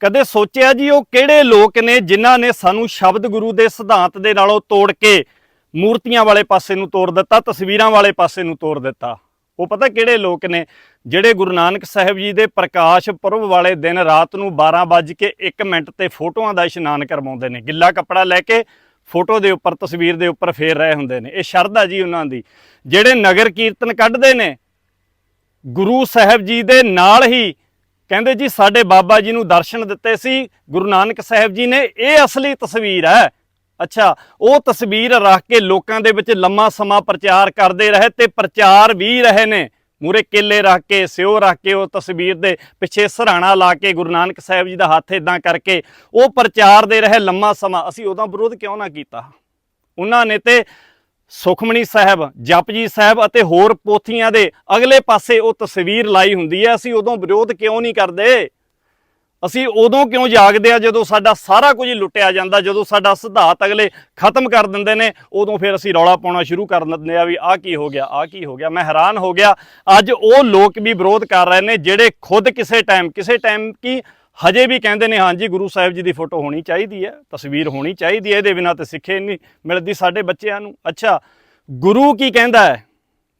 ਕਦੇ ਸੋਚਿਆ ਜੀ ਉਹ ਕਿਹੜੇ ਲੋਕ ਨੇ ਜਿਨ੍ਹਾਂ ਨੇ ਸਾਨੂੰ ਸ਼ਬਦ ਗੁਰੂ ਦੇ ਸਿਧਾਂਤ ਦੇ ਨਾਲੋਂ ਤੋੜ ਕੇ ਮੂਰਤੀਆਂ ਵਾਲੇ ਪਾਸੇ ਨੂੰ ਤੋੜ ਦਿੱਤਾ, ਤਸਵੀਰਾਂ ਵਾਲੇ ਪਾਸੇ ਨੂੰ ਤੋੜ ਦਿੱਤਾ? ਉਹ ਪਤਾ ਕਿਹੜੇ ਲੋਕ ਨੇ? ਜਿਹੜੇ ਗੁਰੂ ਨਾਨਕ ਸਾਹਿਬ ਜੀ ਦੇ ਪ੍ਰਕਾਸ਼ ਪੁਰਬ ਵਾਲੇ ਦਿਨ ਰਾਤ ਨੂੰ 12 ਵੱਜ ਕੇ 1 ਮਿੰਟ ਤੇ ਫੋਟੋਆਂ ਦਾ ਇਸ਼ਨਾਨ ਕਰਵਾਉਂਦੇ ਨੇ। ਗਿੱਲਾ ਕੱਪੜਾ ਲੈ ਕੇ ਫੋਟੋ ਦੇ ਉੱਪਰ, ਤਸਵੀਰ ਦੇ ਉੱਪਰ ਫੇਰ ਰਹੇ ਹੁੰਦੇ ਨੇ। ਇਹ ਸ਼ਰਧਾ ਜੀ ਉਹਨਾਂ ਦੀ। ਜਿਹੜੇ ਨਗਰ ਕੀਰਤਨ ਕੱਢਦੇ ਨੇ, ਗੁਰੂ ਸਾਹਿਬ ਜੀ ਦੇ ਨਾਲ ਹੀ ਕਹਿੰਦੇ ਜੀ ਸਾਡੇ ਬਾਬਾ ਜੀ ਨੂੰ ਦਰਸ਼ਨ ਦਿੱਤੇ ਸੀ, ਗੁਰੂ ਨਾਨਕ ਸਾਹਿਬ ਜੀ ਨੇ, ਇਹ ਅਸਲੀ ਤਸਵੀਰ ਹੈ। ਅੱਛਾ, ਉਹ ਤਸਵੀਰ ਰੱਖ ਕੇ ਲੋਕਾਂ ਦੇ ਵਿੱਚ ਲੰਮਾ ਸਮਾਂ ਪ੍ਰਚਾਰ ਕਰਦੇ ਰਹੇ ਤੇ ਪ੍ਰਚਾਰ ਵੀ ਰਹੇ ਨੇ। ਮੂਰੇ ਕੇਲੇ ਰੱਖ ਕੇ ਸਿਓ ਰੱਖ ਕੇ ਉਹ ਤਸਵੀਰ ਦੇ ਪਿੱਛੇ ਸਰਾਣਾ ਲਾ ਕੇ ਗੁਰੂ ਨਾਨਕ ਸਾਹਿਬ ਜੀ ਦਾ ਹੱਥ ਇਦਾਂ ਕਰਕੇ ਉਹ ਪ੍ਰਚਾਰ ਦੇ ਰਹੇ ਲੰਮਾ ਸਮਾਂ। ਅਸੀਂ ਉਦੋਂ ਵਿਰੋਧ ਕਿਉਂ ਨਾ ਕੀਤਾ? ਉਹਨਾਂ ਨੇ ਤੇ ਸੁਖਮਣੀ ਸਾਹਿਬ ਜਪਜੀ ਸਾਹਿਬ ਅਤੇ ਹੋਰ ਪੋਥੀਆਂ ਦੇ ਅਗਲੇ ਪਾਸੇ ਉਹ ਤਸਵੀਰ ਲਾਈ ਹੁੰਦੀ ਹੈ, ਅਸੀਂ ਉਦੋਂ ਵਿਰੋਧ ਕਿਉਂ ਨਹੀਂ ਕਰਦੇ? ਅਸੀਂ ਉਦੋਂ ਕਿਉਂ ਜਾਗਦੇ ਆ ਜਦੋਂ ਸਾਡਾ ਸਾਰਾ ਕੁਝ ਲੁੱਟਿਆ ਜਾਂਦਾ, ਜਦੋਂ ਸਾਡਾ ਸਿਧਾਂਤ ਅਗਲੇ ਖਤਮ ਕਰ ਦਿੰਦੇ ਨੇ, ਉਦੋਂ ਫਿਰ ਅਸੀਂ ਰੌਲਾ ਪਾਉਣਾ ਸ਼ੁਰੂ ਕਰ ਦਿੰਦੇ ਆ ਵੀ ਆਹ ਕੀ ਹੋ ਗਿਆ, ਆਹ ਕੀ ਹੋ ਗਿਆ, ਮੈਂ ਹੈਰਾਨ ਹੋ ਗਿਆ। ਅੱਜ ਉਹ ਲੋਕ ਵੀ ਵਿਰੋਧ ਕਰ ਰਹੇ ਨੇ, ਜਿਹੜੇ ਖੁਦ ਕਿਸੇ ਟਾਈਮ ਕਿਸੇ ਟਾਈਮ ਕੀ ਹਜੇ ਵੀ ਕਹਿੰਦੇ ਨੇ, ਹਾਂਜੀ, ਗੁਰੂ ਸਾਹਿਬ ਜੀ ਦੀ ਫੋਟੋ ਹੋਣੀ ਚਾਹੀਦੀ ਹੈ, ਤਸਵੀਰ ਹੋਣੀ ਚਾਹੀਦੀ ਹੈ, ਇਹਦੇ ਬਿਨਾਂ ਤੇ ਸਿੱਖੇ ਨਹੀਂ ਮਿਲਦੀ ਸਾਡੇ ਬੱਚਿਆਂ ਨੂੰ। ਅੱਛਾ, ਗੁਰੂ ਕੀ ਕਹਿੰਦਾ ਹੈ?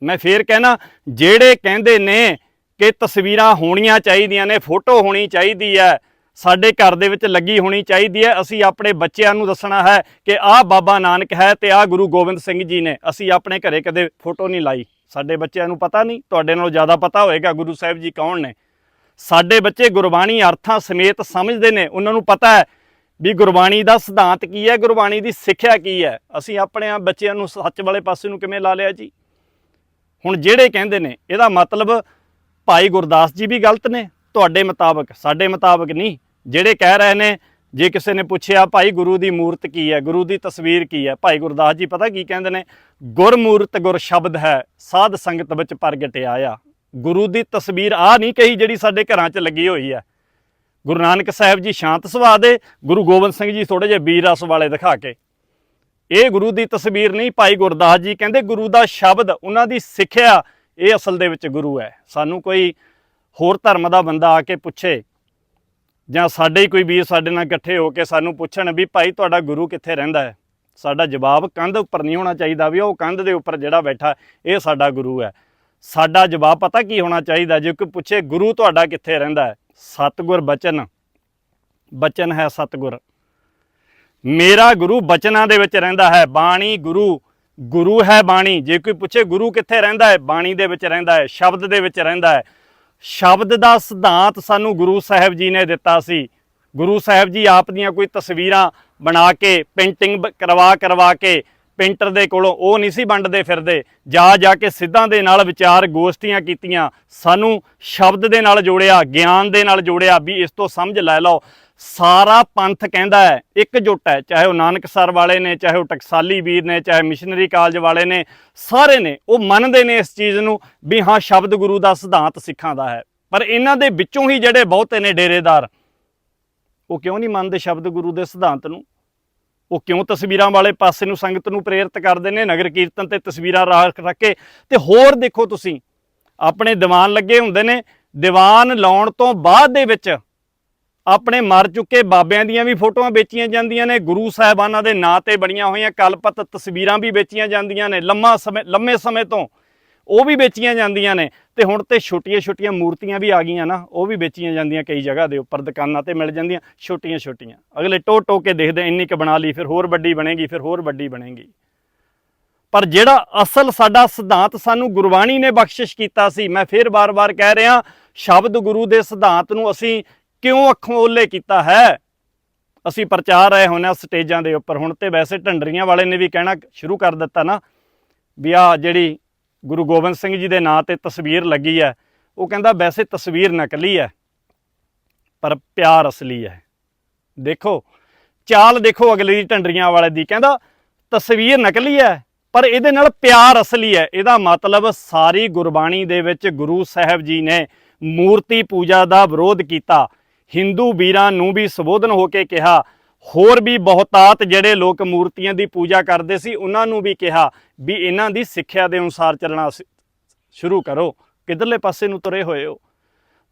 ਮੈਂ ਫੇਰ ਕਹਿਣਾ, ਜਿਹੜੇ ਕਹਿੰਦੇ ਨੇ ਕਿ ਤਸਵੀਰਾਂ ਹੋਣੀਆਂ ਚਾਹੀਦੀਆਂ ਨੇ, ਫੋਟੋ ਹੋਣੀ ਚਾਹੀਦੀ ਹੈ, ਸਾਡੇ ਘਰ ਦੇ ਵਿੱਚ ਲੱਗੀ ਹੋਣੀ ਚਾਹੀਦੀ ਹੈ, ਅਸੀਂ ਆਪਣੇ ਬੱਚਿਆਂ ਨੂੰ ਦੱਸਣਾ ਹੈ ਕਿ ਆਹ ਬਾਬਾ ਨਾਨਕ ਹੈ ਤੇ ਆਹ ਗੁਰੂ ਗੋਬਿੰਦ ਸਿੰਘ ਜੀ ਨੇ, ਅਸੀਂ ਆਪਣੇ ਘਰੇ ਕਦੇ ਫੋਟੋ ਨਹੀਂ ਲਾਈ। ਸਾਡੇ ਬੱਚਿਆਂ ਨੂੰ ਪਤਾ ਨਹੀਂ, ਤੁਹਾਡੇ ਨਾਲੋਂ ਜ਼ਿਆਦਾ ਪਤਾ ਹੋਏਗਾ ਗੁਰੂ ਸਾਹਿਬ ਜੀ ਕੌਣ ਨੇ। ਸਾਡੇ ਬੱਚੇ ਗੁਰਬਾਣੀ ਅਰਥਾਂ ਸਮੇਤ ਸਮਝਦੇ ਨੇ। ਉਹਨਾਂ ਨੂੰ ਪਤਾ ਹੈ ਵੀ ਗੁਰਬਾਣੀ ਦਾ ਸਿਧਾਂਤ ਕੀ ਹੈ, ਗੁਰਬਾਣੀ ਦੀ ਸਿੱਖਿਆ ਕੀ ਹੈ। ਅਸੀਂ ਆਪਣੇ ਆਪ ਬੱਚਿਆਂ ਨੂੰ ਸੱਚ ਵਾਲੇ ਪਾਸੇ ਨੂੰ ਕਿਵੇਂ ਲਾ ਲਿਆ ਜੀ? ਹੁਣ ਜਿਹੜੇ ਕਹਿੰਦੇ ਨੇ, ਇਹਦਾ ਮਤਲਬ ਭਾਈ ਗੁਰਦਾਸ ਜੀ ਵੀ ਗਲਤ ਨੇ, ਤੁਹਾਡੇ ਮੁਤਾਬਕ, ਸਾਡੇ ਮੁਤਾਬਕ ਨਹੀਂ। ਜਿਹੜੇ ਕਹਿ ਰਹੇ ਨੇ, ਜੇ ਕਿਸੇ ਨੇ ਪੁੱਛਿਆ ਭਾਈ ਗੁਰੂ ਦੀ ਮੂਰਤ ਕੀ ਹੈ, ਗੁਰੂ ਦੀ ਤਸਵੀਰ ਕੀ ਹੈ, ਭਾਈ ਗੁਰਦਾਸ ਜੀ ਪਤਾ ਕੀ ਕਹਿੰਦੇ ਨੇ? ਗੁਰਮੂਰਤ ਗੁਰ ਸ਼ਬਦ ਹੈ, ਸਾਧ ਸੰਗਤ ਵਿੱਚ ਪ੍ਰਗਟਿਆ ਆ। ਗੁਰੂ ਦੀ ਤਸਵੀਰ ਆ ਨਹੀਂ ਕਹੀ ਜਿਹੜੀ ਸਾਡੇ ਘਰਾਂ 'ਚ ਲੱਗੀ ਹੋਈ ਹੈ ਗੁਰੂ ਨਾਨਕ ਸਾਹਿਬ ਜੀ ਸ਼ਾਂਤ ਸੁਭਾਅ ਦੇ, ਗੁਰੂ ਗੋਬਿੰਦ ਸਿੰਘ ਜੀ ਥੋੜੇ ਜਿਹੇ ਵੀਰ ਰਸ ਵਾਲੇ ਦਿਖਾ ਕੇ। ਇਹ ਗੁਰੂ ਦੀ ਤਸਵੀਰ ਨਹੀਂ, ਭਾਈ ਗੁਰਦਾਸ ਜੀ ਕਹਿੰਦੇ ਗੁਰੂ ਦਾ ਸ਼ਬਦ ਉਹਨਾਂ ਦੀ ਸਿੱਖਿਆ, ਇਹ ਅਸਲ ਦੇ ਵਿੱਚ ਗੁਰੂ ਹੈ। ਸਾਨੂੰ ਕੋਈ ਹੋਰ ਧਰਮ ਦਾ ਬੰਦਾ ਆ ਕੇ ਪੁੱਛੇ ਜਾਂ ਸਾਡੇ ਹੀ ਕੋਈ ਵੀਰ ਸਾਡੇ ਨਾਲ ਇਕੱਠੇ ਹੋ ਕੇ ਸਾਨੂੰ ਪੁੱਛਣ ਵੀ ਭਾਈ ਤੁਹਾਡਾ ਗੁਰੂ ਕਿੱਥੇ ਰਹਿੰਦਾ ਹੈ? ਸਾਡਾ ਜਵਾਬ ਕੰਧ ਉੱਪਰ ਨਹੀਂ ਹੋਣਾ ਚਾਹੀਦਾ ਵੀ ਉਹ ਕੰਧ ਦੇ ਉੱਪਰ ਜਿਹੜਾ ਬੈਠਾ, ਇਹ ਸਾਡਾ ਗੁਰੂ ਹੈ। ਸਾਡਾ ਜਵਾਬ ਪਤਾ ਕੀ ਹੋਣਾ ਚਾਹੀਦਾ ਜੇ ਕੋਈ ਪੁੱਛੇ, ਗੁਰੂ ਤੁਹਾਡਾ ਕਿੱਥੇ ਰਹਿੰਦਾ ਹੈ? ਸਤਿਗੁਰ ਬਚਨ। ਬਚਨ ਹੈ ਸਤਿਗੁਰ। ਮੇਰਾ ਗੁਰੂ ਬਚਨਾਂ ਦੇ ਵਿੱਚ ਰਹਿੰਦਾ ਹੈ। ਬਾਣੀ ਗੁਰੂ। ਗੁਰੂ ਹੈ ਬਾਣੀ। ਜੇ ਕੋਈ ਪੁੱਛੇ, ਗੁਰੂ ਕਿੱਥੇ ਰਹਿੰਦਾ ਹੈ? ਬਾਣੀ ਦੇ ਵਿੱਚ ਰਹਿੰਦਾ ਹੈ। ਸ਼ਬਦ ਦੇ ਵਿੱਚ ਰਹਿੰਦਾ ਹੈ। ਸ਼ਬਦ ਦਾ ਸਿਧਾਂਤ ਸਾਨੂੰ ਗੁਰੂ ਸਾਹਿਬ ਜੀ ਨੇ ਦਿੱਤਾ ਸੀ। ਗੁਰੂ ਸਾਹਿਬ ਜੀ, ਆਪ ਦੀਆਂ ਕੋਈ ਤਸਵੀਰਾਂ ਬਣਾ ਕੇ, ਪੇਂਟਿੰਗ ਕਰਵਾ ਕਰਵਾ ਕੇ ਪੇਂਟਰ ਦੇ ਕੋਲੋਂ ਉਹ ਨਹੀਂ ਸੀ ਵੰਡਦੇ ਫਿਰਦੇ। ਜਾ ਜਾ ਕੇ ਸਿੱਧਾਂ ਦੇ ਨਾਲ ਵਿਚਾਰ ਗੋਸ਼ਟੀਆਂ ਕੀਤੀਆਂ। ਸਾਨੂੰ ਸ਼ਬਦ ਦੇ ਨਾਲ ਜੋੜਿਆ, ਗਿਆਨ ਦੇ ਨਾਲ ਜੋੜਿਆ ਵੀ ਇਸ ਤੋਂ ਸਮਝ ਲੈ ਲਓ। ਸਾਰਾ ਪੰਥ ਕਹਿੰਦਾ ਹੈ, ਇੱਕ ਜੁੱਟ ਹੈ, ਚਾਹੇ ਉਹ ਨਾਨਕਸਰ ਵਾਲੇ ਨੇ, ਚਾਹੇ ਉਹ ਟਕਸਾਲੀ ਵੀਰ ਨੇ, ਚਾਹੇ ਮਿਸ਼ਨਰੀ ਕਾਲਜ ਵਾਲੇ ਨੇ, ਸਾਰੇ ਨੇ, ਉਹ ਮੰਨਦੇ ਨੇ ਇਸ ਚੀਜ਼ ਨੂੰ ਵੀ ਹਾਂ, ਸ਼ਬਦ ਗੁਰੂ ਦਾ ਸਿਧਾਂਤ ਸਿੱਖਾਂ ਦਾ ਹੈ। ਪਰ ਇਹਨਾਂ ਦੇ ਵਿੱਚੋਂ ਹੀ ਜਿਹੜੇ ਬਹੁਤੇ ਨੇ ਡੇਰੇਦਾਰ, ਉਹ ਕਿਉਂ ਨਹੀਂ ਮੰਨਦੇ ਸ਼ਬਦ ਗੁਰੂ ਦੇ ਸਿਧਾਂਤ ਨੂੰ? ਉਹ ਕਿਉਂ ਤਸਵੀਰਾਂ ਵਾਲੇ ਪਾਸੇ ਨੂੰ ਸੰਗਤ ਨੂੰ ਪ੍ਰੇਰਿਤ ਕਰਦੇ ਨੇ? ਨਗਰ ਕੀਰਤਨ ਤੇ ਤਸਵੀਰਾਂ ਰੱਖ ਰੱਖ ਕੇ। ਤੇ ਹੋਰ ਦੇਖੋ ਤੁਸੀਂ, ਆਪਣੇ ਦੀਵਾਨ ਲੱਗੇ ਹੁੰਦੇ ਨੇ। ਦੀਵਾਨ ਲਾਉਣ ਤੋਂ ਬਾਅਦ ਦੇ ਵਿੱਚ ਆਪਣੇ ਮਰ ਚੁੱਕੇ ਬਾਬਿਆਂ ਦੀਆਂ ਵੀ ਫੋਟੋਆਂ ਵੇਚੀਆਂ ਜਾਂਦੀਆਂ ਨੇ। ਗੁਰੂ ਸਾਹਿਬਾਨਾਂ ਦੇ ਨਾਂ ਤੇ ਬਣੀਆਂ ਹੋਈਆਂ ਕਲਪਤ ਤਸਵੀਰਾਂ ਵੀ ਵੇਚੀਆਂ ਜਾਂਦੀਆਂ ਨੇ। ਲੰਮਾ ਸਮੇਂ, ਲੰਮੇ ਸਮੇਂ ਤੋਂ ਉਹ ਵੀ ਵੇਚੀਆਂ ਜਾਂਦੀਆਂ ਨੇ। ਤੇ ਹੁਣ ਤੇ ਛੋਟੀਆਂ-ਛੋਟੀਆਂ ਮੂਰਤੀਆਂ ਵੀ ਆ ਗਈਆਂ ਨਾ, ਉਹ ਵੀ ਵੇਚੀਆਂ ਜਾਂਦੀਆਂ ਕਈ ਜਗ੍ਹਾ ਦੇ ਉੱਪਰ, ਦੁਕਾਨਾਂ ਤੇ ਮਿਲ ਜਾਂਦੀਆਂ ਛੋਟੀਆਂ-ਛੋਟੀਆਂ ਅਗਲੇ ਟੋ-ਟੋ ਕੇ ਦੇਖਦੇ ਇੰਨੀ ਕ ਬਣਾ ਲਈ, ਫਿਰ ਹੋਰ ਵੱਡੀ ਬਣੇਗੀ, ਫਿਰ ਹੋਰ ਵੱਡੀ ਬਣੇਗੀ। ਪਰ ਜਿਹੜਾ ਅਸਲ ਸਾਡਾ ਸਿਧਾਂਤ ਸਾਨੂੰ ਗੁਰਬਾਣੀ ਨੇ ਬਖਸ਼ਿਸ਼ ਕੀਤਾ ਸੀ, ਮੈਂ ਫਿਰ ਬਾਰ-ਬਾਰ ਕਹਿ ਰਿਹਾ, ਸ਼ਬਦ ਗੁਰੂ ਦੇ ਸਿਧਾਂਤ ਨੂੰ ਅਸੀਂ ਕਿਉਂ ਅੱਖੋਂ ਓਲੇ ਕੀਤਾ ਹੈ? ਅਸੀਂ ਪ੍ਰਚਾਰ ਰਹੇ ਹੁੰਦੇ ਹਾਂ ਸਟੇਜਾਂ ਦੇ ਉੱਪਰ। ਹੁਣ ਤੇ ਵੈਸੇ ਢੰਡਰੀਆਂ ਵਾਲੇ ਨੇ ਵੀ ਕਹਿਣਾ ਸ਼ੁਰੂ ਕਰ ਦਿੱਤਾ ਨਾ, ਵੀ ਆ ਜਿਹੜੀ ਗੁਰੂ ਗੋਬਿੰਦ ਸਿੰਘ ਜੀ ਦੇ ਨਾਂ ਤੇ ਤਸਵੀਰ ਲੱਗੀ ਹੈ। ਉਹ ਕਹਿੰਦਾ, ਵੈਸੇ ਤਸਵੀਰ ਨਕਲੀ ਹੈ, ਪਰ ਪਿਆਰ ਅਸਲੀ ਹੈ। ਦੇਖੋ, ਚਾਲ ਦੇਖੋ ਅਗਲੇ ਦੀ ਢੰਡਰੀਆਂ ਵਾਲੇ ਦੀ। ਕਹਿੰਦਾ, ਤਸਵੀਰ ਨਕਲੀ ਹੈ, ਪਰ ਇਹਦੇ ਨਾਲ ਪਿਆਰ ਅਸਲੀ ਹੈ। ਇਹਦਾ ਮਤਲਬ ਸਾਰੀ ਗੁਰਬਾਣੀ ਦੇ ਵਿੱਚ ਗੁਰੂ ਸਾਹਿਬ ਜੀ ਨੇ ਮੂਰਤੀ ਪੂਜਾ ਦਾ ਵਿਰੋਧ ਕੀਤਾ। ਹਿੰਦੂ ਵੀਰਾਂ ਨੂੰ ਵੀ ਸੰਬੋਧਨ ਹੋ ਕੇ ਕਿਹਾ ਹੋਰ ਵੀ ਬਹੁਤਾਤ ਜਿਹੜੇ ਲੋਕ ਮੂਰਤੀਆਂ ਦੀ ਪੂਜਾ ਕਰਦੇ ਸੀ, ਉਹਨਾਂ ਨੂੰ ਵੀ ਕਿਹਾ ਵੀ ਇਹਨਾਂ ਦੀ ਸਿੱਖਿਆ ਦੇ ਅਨੁਸਾਰ ਚੱਲਣਾ ਸ- ਸ਼ੁਰੂ ਕਰੋ, ਕਿੱਧਰਲੇ ਪਾਸੇ ਨੂੰ ਤੁਰੇ ਹੋਏ ਹੋ।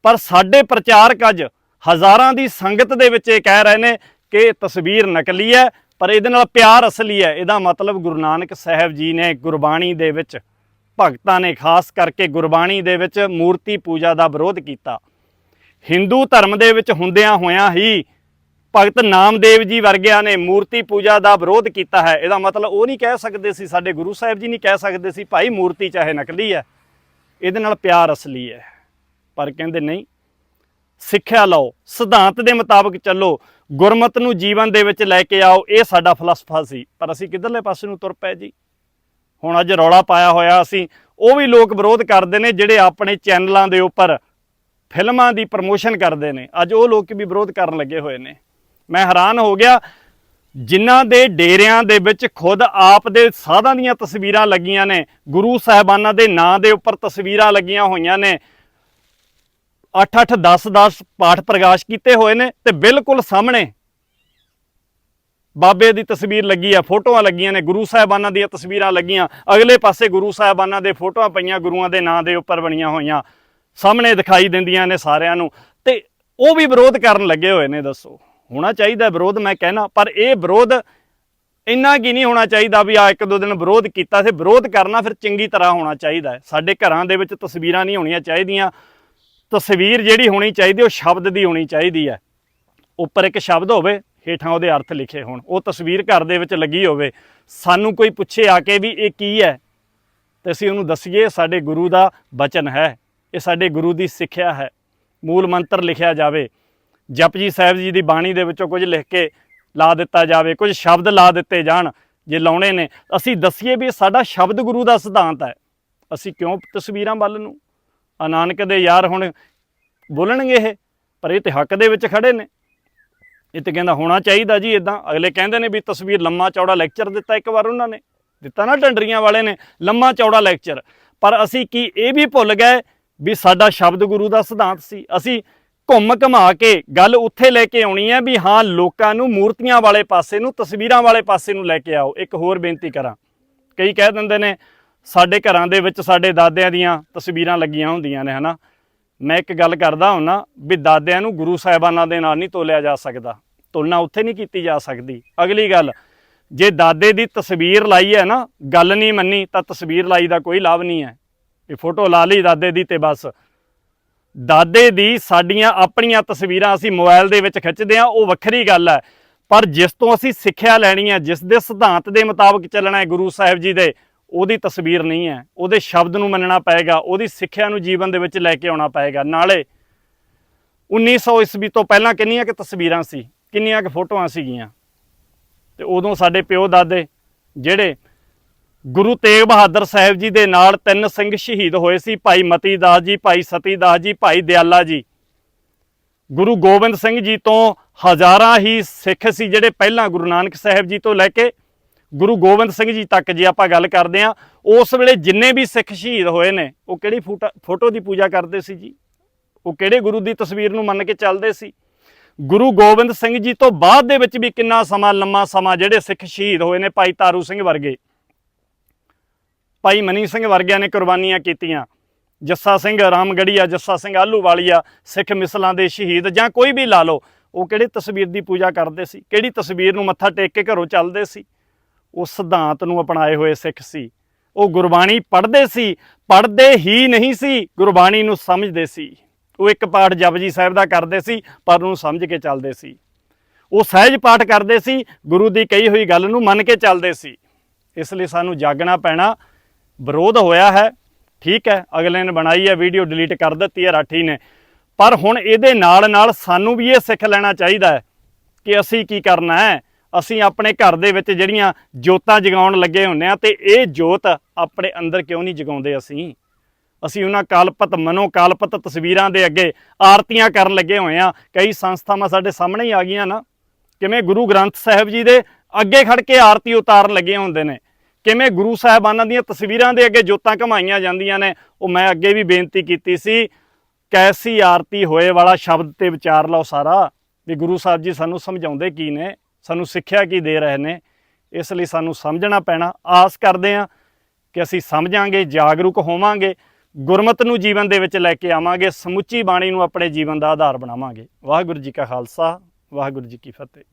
ਪਰ ਸਾਡੇ ਪ੍ਰਚਾਰਕ ਅੱਜ ਹਜ਼ਾਰਾਂ ਦੀ ਸੰਗਤ ਦੇ ਵਿੱਚ ਇਹ ਕਹਿ ਰਹੇ ਨੇ ਕਿ ਇਹ ਤਸਵੀਰ ਨਕਲੀ ਹੈ, ਪਰ ਇਹਦੇ ਨਾਲ ਪਿਆਰ ਅਸਲੀ ਹੈ। ਇਹਦਾ ਮਤਲਬ ਗੁਰੂ ਨਾਨਕ ਸਾਹਿਬ ਜੀ ਨੇ ਗੁਰਬਾਣੀ ਦੇ ਵਿੱਚ ਭਗਤਾਂ ਨੇ ਖਾਸ ਕਰਕੇ ਗੁਰਬਾਣੀ ਦੇ ਵਿੱਚ ਮੂਰਤੀ ਪੂਜਾ ਦਾ ਵਿਰੋਧ ਕੀਤਾ। ਹਿੰਦੂ ਧਰਮ ਦੇ ਵਿੱਚ ਹੁੰਦਿਆਂ ਹੋਇਆਂ ਹੀ ਭਗਤ ਨਾਮਦੇਵ ਜੀ ਵਰਗਿਆਂ ਨੇ ਮੂਰਤੀ ਪੂਜਾ ਦਾ ਵਿਰੋਧ ਕੀਤਾ ਹੈ। ਇਹਦਾ ਮਤਲਬ ਉਹ ਨਹੀਂ ਕਹਿ ਸਕਦੇ ਸੀ, ਸਾਡੇ ਗੁਰੂ ਸਾਹਿਬ ਜੀ ਨਹੀਂ ਕਹਿ ਸਕਦੇ ਸੀ, ਭਾਈ ਮੂਰਤੀ ਚਾਹੇ ਨਕਲੀ ਹੈ, ਇਹਦੇ ਨਾਲ ਪਿਆਰ ਅਸਲੀ ਹੈ। ਪਰ ਕਹਿੰਦੇ ਨਹੀਂ, ਸਿੱਖਿਆ ਲਓ, ਸਿਧਾਂਤ ਦੇ ਮੁਤਾਬਕ ਚੱਲੋ, ਗੁਰਮਤ ਨੂੰ ਜੀਵਨ ਦੇ ਵਿੱਚ ਲੈ ਕੇ ਆਓ, ਇਹ ਸਾਡਾ ਫਲਸਫਾ ਸੀ। ਪਰ ਅਸੀਂ ਕਿੱਧਰਲੇ ਪਾਸੇ ਨੂੰ ਤੁਰ ਪਏ ਜੀ? ਹੁਣ ਅੱਜ ਰੌਲਾ ਪਾਇਆ ਹੋਇਆ ਅਸੀਂ, ਉਹ ਵੀ ਲੋਕ ਵਿਰੋਧ ਕਰਦੇ ਨੇ ਜਿਹੜੇ ਆਪਣੇ ਚੈਨਲਾਂ ਦੇ ਉੱਪਰ ਫਿਲਮਾਂ ਦੀ ਪ੍ਰਮੋਸ਼ਨ ਕਰਦੇ ਨੇ। ਅੱਜ ਉਹ ਲੋਕ ਵੀ ਵਿਰੋਧ ਕਰਨ ਲੱਗੇ ਹੋਏ ਨੇ। ਮੈਂ ਹੈਰਾਨ ਹੋ ਗਿਆ। ਜਿਨ੍ਹਾਂ ਦੇ ਡੇਰਿਆਂ ਦੇ ਵਿੱਚ ਖੁਦ ਆਪ ਦੇ ਸਾਧਾਂ ਦੀਆਂ ਤਸਵੀਰਾਂ ਲੱਗੀਆਂ ਨੇ, ਗੁਰੂ ਸਾਹਿਬਾਨਾਂ ਦੇ ਨਾਂ ਦੇ ਉੱਪਰ ਤਸਵੀਰਾਂ ਲੱਗੀਆਂ ਹੋਈਆਂ ਨੇ। 8-8 10-10 ਪਾਠ ਪ੍ਰਕਾਸ਼ ਕੀਤੇ ਹੋਏ ਨੇ ਤੇ ਬਿਲਕੁਲ ਸਾਹਮਣੇ ਬਾਬੇ ਦੀ ਤਸਵੀਰ ਲੱਗੀ ਆ, ਫੋਟੋਆਂ ਲੱਗੀਆਂ ਨੇ, ਗੁਰੂ ਸਾਹਿਬਾਨਾਂ ਦੀਆਂ ਤਸਵੀਰਾਂ ਲੱਗੀਆਂ। ਅਗਲੇ ਪਾਸੇ ਗੁਰੂ ਸਾਹਿਬਾਨਾਂ ਦੇ ਫੋਟੋਆਂ ਪਈਆਂ, ਗੁਰੂਆਂ ਦੇ ਨਾਂ ਦੇ ਉੱਪਰ ਬਣੀਆਂ ਹੋਈਆਂ। ਸਾਹਮਣੇ ਦਿਖਾਈ ਦਿੰਦੀਆਂ ਨੇ ਸਾਰਿਆਂ ਨੂੰ। ਤੇ ਉਹ ਵੀ ਵਿਰੋਧ ਕਰਨ ਲੱਗੇ ਹੋਏ ਨੇ, ਦੱਸੋ। ਹੋਣਾ ਚਾਹੀਦਾ ਵਿਰੋਧ, ਮੈਂ ਕਹਿਣਾ, ਪਰ ਇਹ ਵਿਰੋਧ ਇੰਨਾ ਕੀ ਨਹੀਂ ਹੋਣਾ ਚਾਹੀਦਾ ਵੀ ਆ ਇੱਕ ਦੋ ਦਿਨ ਵਿਰੋਧ ਕੀਤਾ ਸੀ ਵਿਰੋਧ ਕਰਨਾ ਫਿਰ ਚੰਗੀ ਤਰ੍ਹਾਂ ਹੋਣਾ ਚਾਹੀਦਾ ਸਾਡੇ ਘਰਾਂ ਦੇ ਵਿੱਚ ਤਸਵੀਰਾਂ ਨਹੀਂ ਹੋਣੀਆਂ ਚਾਹੀਦੀਆਂ। ਤਸਵੀਰ ਜਿਹੜੀ ਹੋਣੀ ਚਾਹੀਦੀ, ਉਹ ਸ਼ਬਦ ਦੀ ਹੋਣੀ ਚਾਹੀਦੀ ਹੈ। ਉੱਪਰ ਇੱਕ ਸ਼ਬਦ ਹੋਵੇ, ਹੇਠਾਂ ਉਹਦੇ ਅਰਥ ਲਿਖੇ ਹੋਣ। ਉਹ ਤਸਵੀਰ ਘਰ ਦੇ ਵਿੱਚ ਲੱਗੀ ਹੋਵੇ। ਸਾਨੂੰ ਕੋਈ ਪੁੱਛੇ ਆ ਕੇ ਵੀ ਇਹ ਕੀ ਹੈ? ਤੇ ਅਸੀਂ ਉਹਨੂੰ ਦੱਸੀਏ ਸਾਡੇ ਗੁਰੂ ਦਾ ਬਚਨ ਹੈ। ਇਹ ਸਾਡੇ ਗੁਰੂ ਦੀ ਸਿੱਖਿਆ ਹੈ। ਮੂਲ ਮੰਤਰ ਲਿਖਿਆ ਜਾਵੇ ਜਪਜੀ ਸਾਹਿਬ ਜੀ ਦੀ ਬਾਣੀ ਦੇ ਵਿੱਚੋਂ ਕੁਝ ਲਿਖ ਕੇ ਲਾ ਦਿੱਤਾ ਜਾਵੇ, ਕੁਝ ਸ਼ਬਦ ਲਾ ਦਿੱਤੇ ਜਾਣ ਜੇ ਲਾਉਣੇ ਨੇ, ਅਸੀਂ ਦੱਸੀਏ ਵੀ ਸਾਡਾ ਸ਼ਬਦ ਗੁਰੂ ਦਾ ਸਿਧਾਂਤ ਹੈ। ਅਸੀਂ ਕਿਉਂ ਤਸਵੀਰਾਂ ਵੱਲ ਨੂੰ? ਆ ਦੇ ਯਾਰ ਹੁਣ ਬੋਲਣਗੇ ਇਹ, ਪਰ ਇਹ ਤੇ ਹੱਕ ਦੇ ਵਿੱਚ ਖੜੇ ਨੇ। ਇਹ ਤੇ ਕਹਿੰਦਾ ਹੋਣਾ ਚਾਹੀਦਾ ਜੀ ਇਦਾਂ ਅਗਲੇ ਕਹਿੰਦੇ ਨੇ ਵੀ ਤਸਵੀਰ ਲੰਮਾ ਚੌੜਾ ਲੈਕਚਰ ਦਿੱਤਾ ਇੱਕ ਵਾਰ ਉਹਨਾਂ ਨੇ। ਦਿੱਤਾ ਨਾ ਡੰਡਰੀਆਂ ਵਾਲੇ ਨੇ, ਲੰਮਾ ਚੌੜਾ ਲੈਕਚਰ। ਪਰ ਅਸੀਂ ਕੀ ਇਹ ਵੀ ਭੁੱਲ ਗਏ ਵੀ ਸਾਡਾ ਸ਼ਬਦ ਗੁਰੂ ਦਾ ਸਿਧਾਂਤ ਸੀ। ਅਸੀਂ ਘੁੰਮ ਘਮਾ ਕੇ ਗੱਲ ਉੱਥੇ ਲੈ ਕੇ ਆਉਣੀ ਹੈ ਵੀ ਹਾਂ, ਲੋਕਾਂ ਨੂੰ ਮੂਰਤੀਆਂ ਵਾਲੇ ਪਾਸੇ ਨੂੰ, ਤਸਵੀਰਾਂ ਵਾਲੇ ਪਾਸੇ ਨੂੰ ਲੈ ਕੇ ਆਓ। ਇੱਕ ਹੋਰ ਬੇਨਤੀ ਕਰਾਂ। ਕਈ ਕਹਿ ਦਿੰਦੇ ਨੇ, ਸਾਡੇ ਘਰਾਂ ਦੇ ਵਿੱਚ ਸਾਡੇ ਦਾਦਿਆਂ ਦੀਆਂ ਤਸਵੀਰਾਂ ਲੱਗੀਆਂ ਹੁੰਦੀਆਂ ਨੇ, ਹਨਾ? ਮੈਂ ਇੱਕ ਗੱਲ ਕਰਦਾ ਹੁੰਨਾ ਵੀ ਦਾਦਿਆਂ ਨੂੰ ਗੁਰੂ ਸਾਹਿਬਾਨਾਂ ਦੇ ਨਾਲ ਨਹੀਂ ਤੋਲਿਆ ਜਾ ਸਕਦਾ। ਤੁਲਨਾ ਉੱਥੇ ਨਹੀਂ ਕੀਤੀ ਜਾ ਸਕਦੀ। ਅਗਲੀ ਗੱਲ, ਜੇ ਦਾਦੇ ਦੀ ਤਸਵੀਰ ਲਾਈ ਹੈ ਨਾ, ਗੱਲ ਨਹੀਂ ਮੰਨੀ ਤਾਂ ਤਸਵੀਰ ਲਾਈ ਦਾ ਕੋਈ ਲਾਭ ਨਹੀਂ ਹੈ। ਇਹ ਫੋਟੋ ਲਾ ਲਈ ਦਾਦੇ ਦੀ ਤੇ ਬਸ। ਦਾਦੇ ਦੀ ਸਾਡੀਆਂ ਆਪਣੀਆਂ ਤਸਵੀਰਾਂ ਅਸੀਂ ਮੋਬਾਈਲ ਦੇ ਵਿੱਚ ਖਿੱਚਦੇ ਆ ਉਹ ਵੱਖਰੀ ਗੱਲ ਹੈ। ਪਰ ਜਿਸ ਤੋਂ ਅਸੀਂ ਸਿੱਖਿਆ ਲੈਣੀ ਹੈ, ਜਿਸ ਦੇ ਸਿਧਾਂਤ ਦੇ ਮੁਤਾਬਕ ਚੱਲਣਾ ਹੈ ਗੁਰੂ ਸਾਹਿਬ ਜੀ ਦੇ, ਉਹਦੀ ਤਸਵੀਰ ਨਹੀਂ ਹੈ। ਉਹਦੇ ਸ਼ਬਦ ਨੂੰ ਮੰਨਣਾ ਪਏਗਾ, ਉਹਦੀ ਸਿੱਖਿਆ ਨੂੰ ਜੀਵਨ ਦੇ ਵਿੱਚ ਲੈ ਕੇ ਆਉਣਾ ਪਏਗਾ। ਨਾਲੇ 1900 ਈਸਵੀ ਤੋਂ ਪਹਿਲਾਂ ਕਿੰਨੀਆਂ ਕਿ ਤਸਵੀਰਾਂ ਸੀ, ਕਿੰਨੀਆਂ ਕਿ ਫੋਟੋਆਂ ਸੀਗੀਆਂ? ਤੇ ਉਦੋਂ ਸਾਡੇ ਪਿਓ ਦਾਦੇ ਜਿਹੜੇ ਗੁਰੂ ਤੇਗ ਬਹਾਦਰ ਸਾਹਿਬ ਜੀ ਦੇ ਨਾਲ ਤਿੰਨ ਸਿੰਘ ਸ਼ਹੀਦ ਹੋਏ ਸੀ, ਭਾਈ ਮਤੀ ਦਾਸ ਜੀ, ਭਾਈ ਸਤੀ ਦਾਸ ਜੀ, ਭਾਈ ਦਿਆਲਾ ਜੀ। ਗੁਰੂ ਗੋਬਿੰਦ ਸਿੰਘ ਜੀ ਤੋਂ ਹਜ਼ਾਰਾਂ ਹੀ ਸਿੱਖ ਸੀ, ਜਿਹੜੇ ਪਹਿਲਾਂ ਗੁਰੂ ਨਾਨਕ ਸਾਹਿਬ ਜੀ ਤੋਂ ਲੈ ਕੇ ਗੁਰੂ ਗੋਬਿੰਦ ਸਿੰਘ ਜੀ ਤੱਕ ਜੇ ਆਪਾਂ ਗੱਲ ਕਰਦੇ ਆ ਉਸ ਵੇਲੇ ਜਿੰਨੇ ਵੀ ਸਿੱਖ ਸ਼ਹੀਦ ਹੋਏ ਨੇ, ਉਹ ਕਿਹੜੀ ਫੋਟੋ- ਫੋਟੋ ਦੀ ਪੂਜਾ ਕਰਦੇ ਸੀ ਜੀ? ਉਹ ਕਿਹੜੇ ਗੁਰੂ ਦੀ ਤਸਵੀਰ ਨੂੰ ਮੰਨ ਕੇ ਚੱਲਦੇ ਸੀ? ਗੁਰੂ ਗੋਬਿੰਦ ਸਿੰਘ ਜੀ ਤੋਂ ਬਾਅਦ ਦੇ ਵਿੱਚ ਵੀ ਕਿੰਨਾ ਸਮਾਂ, ਲੰਮਾ ਸਮਾਂ ਜਿਹੜੇ ਸਿੱਖ ਸ਼ਹੀਦ ਹੋਏ ਨੇ, ਭਾਈ ਤਾਰੂ ਸਿੰਘ ਵਰਗੇ। ਭਾਈ ਮਨੀ ਸਿੰਘ ਵਰਗਿਆਂ ਨੇ ਕੁਰਬਾਨੀਆਂ ਕੀਤੀਆਂ। ਜੱਸਾ ਸਿੰਘ ਰਾਮਗੜੀਆ ਜੱਸਾ ਸਿੰਘ ਆਲੂਵਾਲੀਆ ਸਿੱਖ ਮਿਸਲਾਂ ਦੇ ਸ਼ਹੀਦ ਜਾਂ ਕੋਈ ਵੀ ਲਾ ਲਓ, ਉਹ ਕਿਹੜੇ ਤਸਵੀਰ ਦੀ ਪੂਜਾ ਕਰਦੇ ਸੀ? ਕਿਹੜੀ ਤਸਵੀਰ ਨੂੰ ਮੱਥਾ ਟੇਕ ਕੇ ਘਰੋਂ ਚੱਲਦੇ ਸੀ? ਉਹ ਸਿਧਾਂਤ ਨੂੰ ਅਪਣਾਏ ਹੋਏ ਸਿੱਖ ਸੀ। ਉਹ ਗੁਰਬਾਣੀ ਪੜ੍ਹਦੇ ਸੀ, ਪੜ੍ਹਦੇ ਹੀ ਨਹੀਂ ਸੀ, ਗੁਰਬਾਣੀ ਨੂੰ ਸਮਝਦੇ ਸੀ। ਉਹ ਇੱਕ ਪਾਠ ਜਪਜੀ ਸਾਹਿਬ ਦਾ ਕਰਦੇ ਸੀ, ਪਰ ਉਹਨੂੰ ਸਮਝ ਕੇ ਚੱਲਦੇ ਸੀ। ਉਹ ਸਹਿਜ ਪਾਠ ਕਰਦੇ ਸੀ, ਗੁਰੂ ਦੀ ਕਹੀ ਹੋਈ ਗੱਲ ਨੂੰ ਮੰਨ ਕੇ ਚੱਲਦੇ ਸੀ। ਇਸ ਲਈ ਸਾਨੂੰ ਜਾਗਣਾ ਪੈਣਾ ਵਿਰੋਧ ਹੋਇਆ ਹੈ। ਠੀਕ ਹੈ, ਅਗਲੇ ਨੇ ਬਣਾਈ ਹੈ ਵੀਡੀਓ ਡਿਲੀਟ ਕਰ ਦਿੱਤੀ ਹੈ ਰਾਠੀ ਨੇ। ਪਰ ਹੁਣ ਇਹਦੇ ਨਾਲ ਨਾਲ ਸਾਨੂੰ ਵੀ ਇਹ ਸਿੱਖ ਲੈਣਾ ਚਾਹੀਦਾ ਹੈ ਕਿ ਅਸੀਂ ਕੀ ਕਰਨਾ ਹੈ। ਅਸੀਂ ਆਪਣੇ ਘਰ ਦੇ ਵਿੱਚ ਜਿਹੜੀਆਂ ਜੋਤਾਂ ਜਗਾਉਣ ਲੱਗੇ ਹੁੰਨੇ ਆ ਤੇ ਇਹ ਜੋਤ ਆਪਣੇ ਅੰਦਰ ਕਿਉਂ ਨਹੀਂ ਜਗਾਉਂਦੇ ਅਸੀਂ? ਅਸੀਂ ਉਹਨਾਂ ਕਾਲਪਤ, ਮਨੋਕਾਲਪਤ ਤਸਵੀਰਾਂ ਦੇ ਅੱਗੇ ਆਰਤੀਆਂ ਕਰਨ ਲੱਗੇ ਹੋਏ ਆ ਕਈ ਸੰਸਥਾਵਾਂ ਸਾਡੇ ਸਾਹਮਣੇ ਹੀ ਆ ਗਈਆਂ ਨਾ। ਕਿਵੇਂ ਗੁਰੂ ਗ੍ਰੰਥ ਸਾਹਿਬ ਜੀ ਦੇ ਅੱਗੇ ਖੜ ਕੇ ਆਰਤੀ ਉਤਾਰਨ ਲੱਗੇ ਹੁੰਦੇ ਨੇ। ਕਿਵੇਂ ਗੁਰੂ ਸਾਹਿਬਾਨਾਂ ਦੀਆਂ ਤਸਵੀਰਾਂ ਦੇ ਅੱਗੇ ਜੋਤਾਂ ਘਮਾਈਆਂ ਜਾਂਦੀਆਂ ਨੇ, ਉਹ ਮੈਂ ਅੱਗੇ ਵੀ ਬੇਨਤੀ ਕੀਤੀ ਸੀ, ਕੈਸੀ ਆਰਤੀ ਹੋਏ ਵਾਲਾ ਸ਼ਬਦ ਤੇ ਵਿਚਾਰ ਲਓ ਸਾਰਾ, ਵੀ ਗੁਰੂ ਸਾਹਿਬ ਜੀ ਸਾਨੂੰ ਸਮਝਾਉਂਦੇ ਕੀ ਨੇ, ਸਾਨੂੰ ਸਿੱਖਿਆ ਕੀ ਦੇ ਰਹੇ ਨੇ, ਇਸ ਲਈ ਸਾਨੂੰ ਸਮਝਣਾ ਪੈਣਾ। ਆਸ ਕਰਦੇ ਹਾਂ ਕਿ ਅਸੀਂ ਸਮਝਾਂਗੇ, ਜਾਗਰੂਕ ਹੋਵਾਂਗੇ, ਗੁਰਮਤ ਨੂੰ ਜੀਵਨ ਦੇ ਵਿੱਚ ਲੈ ਕੇ ਆਵਾਂਗੇ, ਸਮੁੱਚੀ ਬਾਣੀ ਨੂੰ ਆਪਣੇ ਜੀਵਨ ਦਾ ਆਧਾਰ ਬਣਾਵਾਂਗੇ। ਵਾਹਿਗੁਰੂ ਜੀ ਕਾ ਖਾਲਸਾ, ਵਾਹਿਗੁਰੂ ਜੀ ਕੀ ਫਤਿਹ।